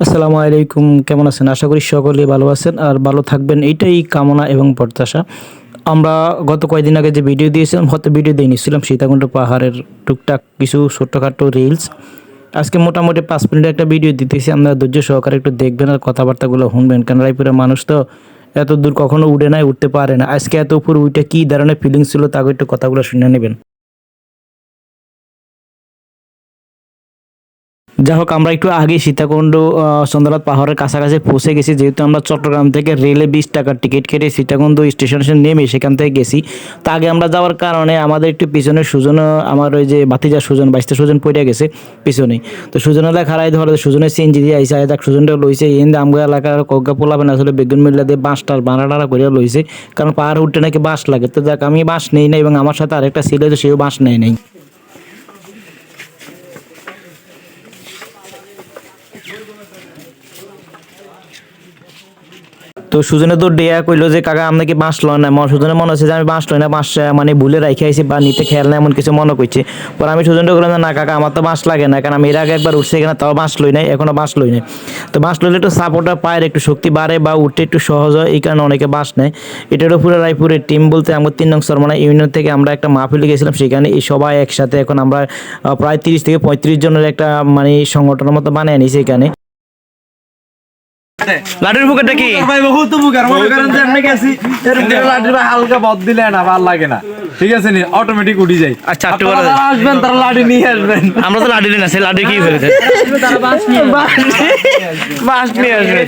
আসসালামু আলাইকুম, কেমন আছেন? আশা করি সকলেই ভালো আছেন আর ভালো থাকবেন। এইটাই কামনা এবং প্রত্যাশা। আমরা গত কয়েকদিন আগে যে ভিডিও দিয়েছিলাম, হয়তো ভিডিও দিয়ে নিয়েছিলাম সীতাকুণ্ড পাহাড়ের টুকটাক কিছু ছোট্টখাটো রিলস আজকে মোটামুটি পাঁচ মিনিটের একটা ভিডিও দিতেছি, আপনারা ধৈর্য সহকারে একটু দেখবেন আর কথাবার্তাগুলো শুনবেন। কারণ রায়পুরের মানুষ তো এত দূর কখনো উঠে নাই, উঠতে পারে না। আজকে এত উপর উঠে কী ধরনের ফিলিংস ছিল, তাকে একটু কথাগুলো শুনে নেবেন। যাই হোক আমরা একটু আগে সীতাকুণ্ড চন্দ্রনাথ পাহাড়ের কাছাকাছি পৌঁছে গেছি। যেহেতু আমরা চট্টগ্রাম থেকে রেলে বিশ টাকার টিকিট কেটে সীতাকুণ্ড স্টেশনে নেমে সেখান থেকে গেছি। তা আগে আমরা যাওয়ার কারণে আমাদের একটু পিছনে সুজন, আমার ওই যে বাতিজা সুজন, বাইশটা সুজন পড়ে গেছে পিছনে। তো সুজনেলা খারাই ধরে সুজনের সিএনজি দিয়ে আইসে আয় সুজনটা লইছে। এন আমগা এলাকার কজ্ঞা পোলাবেন আসলে বেগুন মিল্লা দিয়ে বাঁশটার বানা টানা করে লইছে। কারণ পাহাড় উঠতে নাকি বাঁশ লাগে। তো দেখ আমি বাঁশ নেই না এবং আমার সাথে আরেকটা ছিল সেও বাঁশ নেয় নাই। তো সুজনে তো ডেয়া কইলো যে কাকা আপনি কি বাঁশ লয় না সুজনে মনে হচ্ছে যে আমি বাঁশ লই না বাঁশ মানে ভুলে রাখে আইছি বা নিতে খেয়াল না এমন কিছু মনে করছে। পর আমি সুজনটা যে, না কাকা আমার তো বাঁশ লাগে না কারণ আমি এর আগে একবার উঠছে এখানে তাও বাঁশ লই নাই এখনও বাঁশ লই নাই। তো বাঁশ লইলে একটু সাপোর্টার পায়ের একটু শক্তি বাড়ে বা উঠতে একটু সহজ হয় এই কারণে অনেকে বাঁশ নেয়। এটার উপরে রায়পুরের টিম বলতে আমরা তিন নং সরমানা ইউনিয়ন থেকে আমরা একটা মাহফিলে গেছিলাম সেখানে এই সবাই একসাথে এখন আমরা প্রায় তিরিশ থেকে পঁয়ত্রিশ জনের একটা মানে সংগঠনের মতো বানিয়ে নিয়েছি এখানে কি? ভাই বহুত মনে করেন যে গেছি এরকম করে ভাই হালকা বদ দিলে না ভালো লাগে না। ঠিক আছে নি? অটোমেটিক উঠি যায়। আচ্ছা, আপনারা আসবেন তারা নিয়ে আসবেন। আমরা তো লাঠি না সেই লাঠি কি হয়েছে বাস নিয়ে আসবেন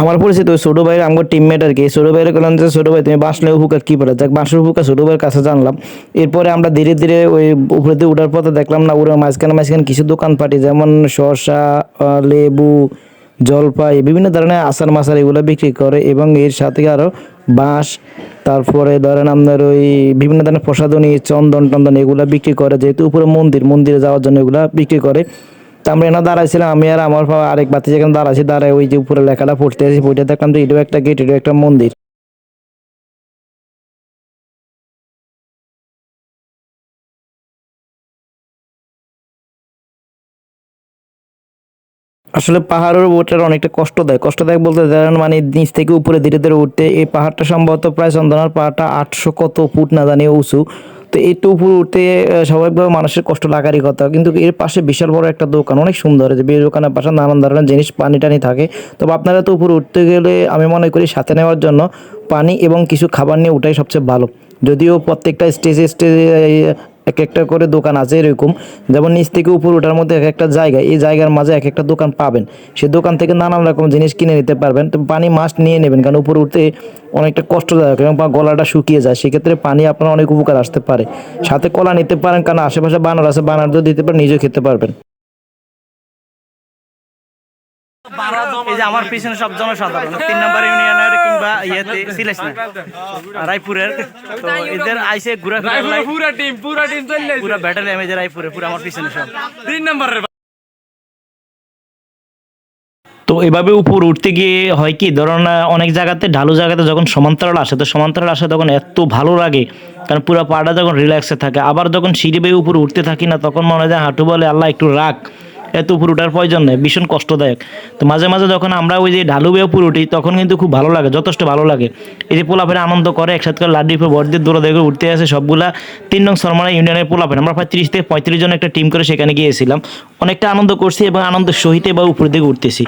আমার পরিচিত ওই ছোট ভাইয়ের আমার টিমমেট আর কি। ছোট ভাইয়ের বললাম যে ছোট ভাই তুমি বাঁশলে উপকার কি পড়ে যাক বাঁশের উপকার ছোট ভাইয়ের কাছে জানলাম। এরপরে আমরা ধীরে ধীরে ওই উপরে দিয়ে উঠার পথে দেখলাম না ওরা মাঝখানে মাঝখানে কিছু দোকানপাটি যেমন শসা লেবু জলপাই, বিভিন্ন ধরনের আচার মাসার এগুলো বিক্রি করে এবং এর সাথে আরও বাঁশ, তারপরে ধরেন আপনার ওই বিভিন্ন ধরনের প্রসাদনী চন্দন টন্দন এগুলো বিক্রি করে। যেহেতু উপরে মন্দির, মন্দিরে যাওয়ার জন্য এগুলো বিক্রি করে। তা আমরা এখানে দাঁড়াইছিলাম, আমি আর আমার আরেক বাতি যেখানে দাঁড়াইছি, দাঁড়ায় ওই যে উপরে লেখাটা পড়তে আছি, পড়তে দেখলাম যে এটাও একটা গেট এটাও একটা মন্দির। আসলে পাহাড়ের ওঠার অনেকটা কষ্টদায়ক। কষ্টদায়ক বলতে ধরেন মানে নিচ থেকে উপরে ধীরে ধীরে উঠতে এই পাহাড়টা সম্ভবত প্রায় চন্দনার পাহাড়টা আটশো কত ফুট না জানি উঁচু। তো একটু উপরে উঠতে স্বাভাবিকভাবে মানুষের কষ্ট লাগারই কথা। কিন্তু এর পাশে বিশাল বড় একটা দোকান, অনেক সুন্দর। যে দোকানের পাশে নানান ধরনের জিনিস, পানি টানি থাকে। তবে আপনারা তো উপরে উঠতে গেলে আমি মনে করি সাথে নেওয়ার জন্য পানি এবং কিছু খাবার নিয়ে ওঠাই সবচেয়ে ভালো। যদিও প্রত্যেকটা স্টেজে স্টেজে এক একটা করে দোকান আছে এরকম। যেমন নিচ থেকে উপর ওঠার মধ্যে এক একটা জায়গা, এই জায়গার মাঝে এক একটা দোকান পাবেন। সে দোকান থেকে নানান রকম জিনিস কিনে নিতে পারবেন। তো পানি মাস্ট নিয়ে নেবেন, কারণ উপরে উঠতে অনেকটা কষ্টদায়ক এবং বা গলাটা শুকিয়ে যায়। সেক্ষেত্রে পানি আপনার অনেক উপকার আসতে পারে। সাথে কলা নিতে পারেন, কারণ আশেপাশে বানর আছে, বানর দিতে পারেন নিজেও খেতে পারবেন। এই যে আমার পিছনে সব জনসাধারণ তিন নম্বর ইউনিয়নের কিংবা ইয়েতে সিলেস না রায়পুরের। তো এদের আইসে ঘুরে পুরা টিম পুরা টিম চলে পুরো ব্যাটালি আমি যে রায়পুরে পুরো আমার পিছনে সব। তিন নম্বরের তো এভাবে উপর উঠতে গিয়ে হয় কি ধরুন অনেক জায়গাতে ঢালু জায়গাতে যখন সমান্তরাল আসে তো সমান্তরাল আসে তখন এত ভালো লাগে। কারণ পুরো পাটা যখন রিল্যাক্সে থাকে আবার যখন সিঁড়ি বেয়ে উপর উঠতে থাকি না তখন মনে হয় হাঁটু বলে আল্লাহ একটু রাখ। এত উপর উঠার প্রয়োজন নেই, ভীষণ কষ্টদায়ক। তো মাঝে মাঝে যখন আমরা ওই যে ঢালু বেয়ে উপর উঠি, তখন কিন্তু খুব ভালো লাগে, যথেষ্ট ভালো লাগে। এই যে পোলাপের আনন্দ করে, একসাথে করে লাড্ডি উপর বড়দের দৌড়া দেখে উঠতে আসে সবগুলা। তিন নং সরমানা ইউনিয়নের ফের আমরা প্রায় তিরিশ থেকে পঁয়ত্রিশ জন একটা টিম করে সেখানে গিয়েছিলাম। অনেকটা আনন্দ করছি এবং আনন্দ সহিতে বা উপর দিকে উঠতেছি।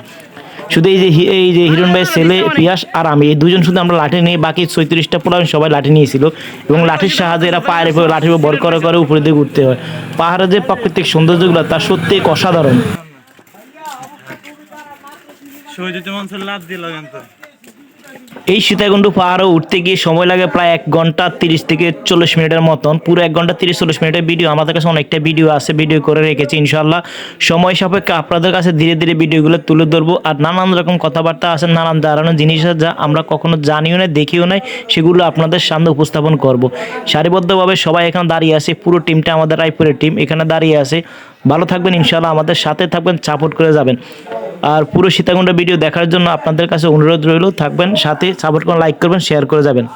শুধু এই যে হি- এই যে হিরণ ভাইয়ের ছেলে পিয়াস আর আমি এই দুজন শুধু আমরা লাঠি নিয়ে বাকি ছয়ত্রিশটা পোলাম সবাই লাঠি নিয়েছিল। এবং লাঠির সাহায্যে এরা পায়ের উপরে লাঠির উপর বর করে করে উপরে দিয়ে উঠতে হয়। পাহাড়ের যে প্রাকৃতিক সৌন্দর্যগুলো তা সত্যি অসাধারণ। শহীদ মনসুর লাভ দিল কিন্তু। এই সীতাকুণ্ড পাহাড়ে উঠতে গিয়ে সময় লাগে প্রায় এক ঘণ্টা তিরিশ থেকে চল্লিশ মিনিটের মতন। পুরো এক ঘণ্টা তিরিশ চল্লিশ মিনিটের ভিডিও আমাদের কাছে অনেকটা ভিডিও আছে ভিডিও করে রেখেছি ইনশাল্লাহ সময় সাপেক্ষে আপনাদের কাছে ধীরে ধীরে ভিডিওগুলো তুলে ধরবো। আর নানান রকম কথাবার্তা আছে, নানান দাঁড়ানো জিনিস আছে যা আমরা কখনো জানিও না দেখিও নাই, সেগুলো আপনাদের সামনে উপস্থাপন করব। সারিবদ্ধভাবে সবাই এখানে দাঁড়িয়ে আছে, পুরো টিমটা আমাদের রায়পুরের টিম এখানে দাঁড়িয়ে আছে। ভালো থাকবেন ইনশাল্লাহ আমাদের সাথে থাকবেন সাপোর্ট করে যাবেন। আর পুরো সীতাকুণ্ড ভিডিও দেখার জন্য আপনাদের কাছে অনুরোধ রইল, থাকবেন, সাথে সাপোর্ট করে লাইক করবেন শেয়ার করে যাবেন।